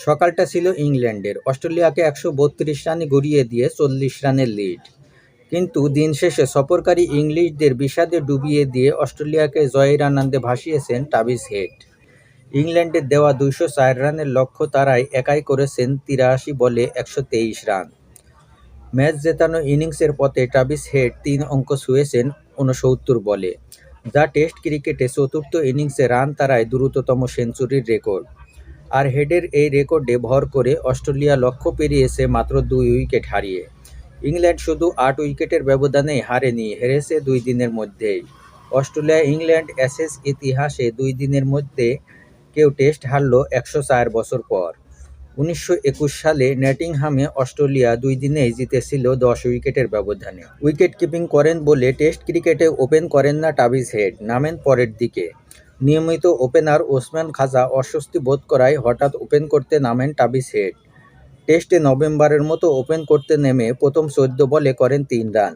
সকালটা ছিল ইংল্যান্ডের। অস্ট্রেলিয়াকে একশো বত্রিশ রানে গড়িয়ে দিয়ে চল্লিশ রানের লিড কিন্তু দিন শেষে সফরকারী ইংলিশদের বিষাদে ডুবিয়ে দিয়ে অস্ট্রেলিয়াকে জয়ের আনন্দে ভাসিয়েছেন টাবিস হেড। ইংল্যান্ডের দেওয়া দুইশো চার রানের লক্ষ্য তারাই একাই করেছেন তিরাশি বলে একশো তেইশ রান। ম্যাচ জেতানো ইনিংসের পথে ট্রাভিস হেড তিন অঙ্ক ছুঁয়েছেন ঊনসত্তর বলে। যা টেস্ট ক্রিকেটে চতুর্থ ইনিংসে রান তারায় দ্রুততম সেঞ্চুরির রেকর্ড। আর হেডের এই রেকর্ডে ভর করে অস্ট্রেলিয়া লক্ষ্য পেরিয়েছে মাত্র দুই উইকেট হারিয়ে। ইংল্যান্ড শুধু আট উইকেটের ব্যবধানেই হারেনি হেরেছে দুই দিনের মধ্যেই। অস্ট্রেলিয়া, ইংল্যান্ড অ্যাসেস ইতিহাসে দুই দিনের মধ্যে কেউ টেস্ট হারল একশো চার বছর পর। উনিশশো একুশ সালে নেটিংহামে অস্ট্রেলিয়া দুই দিনেই জিতেছিল দশ উইকেটের ব্যবধানে। উইকেট কিপিং করেন বলে টেস্ট ক্রিকেটে ওপেন করেন না টাবিস হেড, নামেন পরের দিকে। নিয়মিত ওপেনার ওসমান খাজা অস্বস্তি বোধ করায় হঠাৎ ওপেন করতে নামেন টাবিস হেড। টেস্টে নভেম্বরের মতো ওপেন করতে নেমে প্রথম চোদ্দ বলে করেন তিন রান,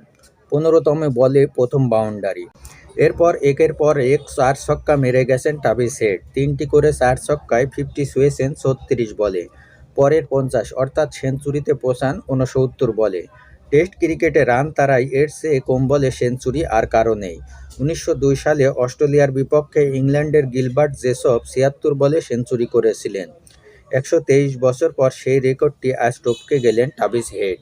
পনেরোতম বলে প্রথম বাউন্ডারি। এরপর একের পর এক চার ছক্কা মেরে গেছেন টাবিস হেড। তিনটি করে চার ছক্কায় ফিফটি ছুঁয়েছেন ছত্রিশ বলে, পরের পঞ্চাশ অর্থাৎ সেঞ্চুরিতে পৌঁছান ঊনসত্তর বলে। টেস্ট ক্রিকেটে রান তারাই এর চেয়ে কম বলে সেঞ্চুরি আর কারও নেই। উনিশশো দুই সালে অস্ট্রেলিয়ার বিপক্ষে ইংল্যান্ডের গিলবার্ট জেসব ছিয়াত্তর বলে সেঞ্চুরি করেছিলেন। একশো তেইশ বছর পর সেই রেকর্ডটি আজ টপকে গেলেন টাবিস হেড।